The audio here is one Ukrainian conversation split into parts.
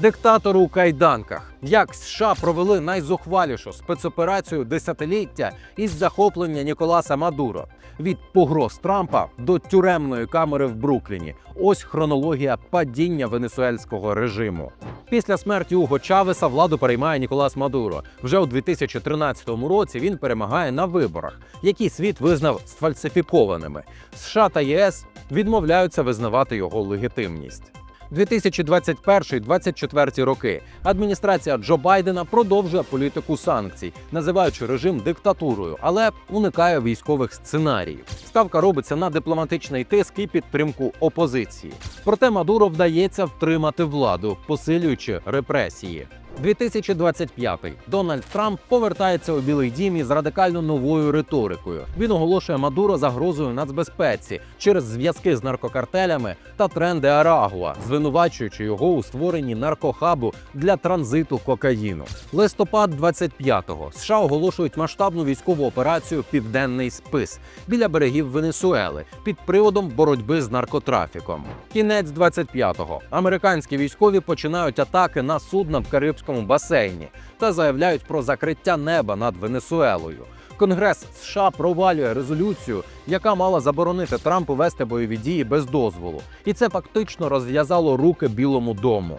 Диктатор у кайданках. Як США провели найзухвалішу спецоперацію десятиліття із захоплення Ніколаса Мадуро від погроз Трампа до тюремної камери в Брукліні. Ось хронологія падіння венесуельського режиму. Після смерті Уго Чавеса владу переймає Ніколас Мадуро. Вже у 2013 році він перемагає на виборах, які світ визнав сфальсифікованими. США та ЄС відмовляються визнавати його легітимність. 2021-2024 роки адміністрація Джо Байдена продовжує політику санкцій, називаючи режим диктатурою, але уникає військових сценаріїв. Ставка робиться на дипломатичний тиск і підтримку опозиції. Проте Мадуро вдається втримати владу, посилюючи репресії. 2025 Дональд Трамп повертається у Білий Дім із радикально новою риторикою. Він оголошує Мадуро загрозою нацбезпеці через зв'язки з наркокартелями та тренди Арагуа, звинувачуючи його у створенні наркохабу для транзиту кокаїну. Листопад 25-го США оголошують масштабну військову операцію Південний спис біля берегів Венесуели під приводом боротьби з наркотрафіком. Кінець 25-го американські військові починають атаки на судна в Карибському басейні та заявляють про закриття неба над Венесуелою. Конгрес США провалює резолюцію, яка мала заборонити Трампу вести бойові дії без дозволу, і це фактично розв'язало руки Білому дому.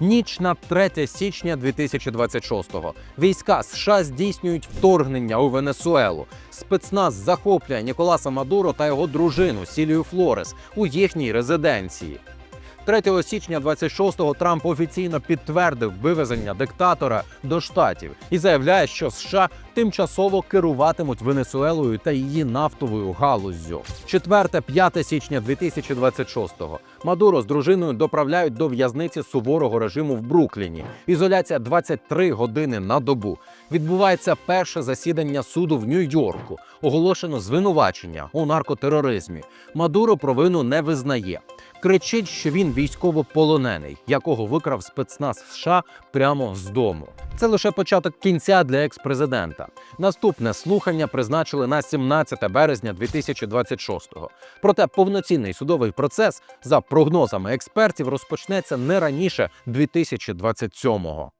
Ніч на 3 січня 2026-го. Війська США здійснюють вторгнення у Венесуелу. Спецназ захоплює Ніколаса Мадуро та його дружину Сілію Флорес у їхній резиденції. 3 січня 26-го Трамп офіційно підтвердив вивезення диктатора до штатів і заявляє, що США тимчасово керуватимуть Венесуелою та її нафтовою галуззю. 4-5 січня 2026-го Мадуро з дружиною доправляють до в'язниці суворого режиму в Брукліні. Ізоляція 23 години на добу. Відбувається перше засідання суду в Нью-Йорку. Оголошено звинувачення у наркотероризмі. Мадуро провину не визнає. Кричить, що він військовополонений, якого викрав спецназ США прямо з дому. Це лише початок кінця для екс-президента. Наступне слухання призначили на 17 березня 2026-го. Проте повноцінний судовий процес, за прогнозами експертів, розпочнеться не раніше 2027-го.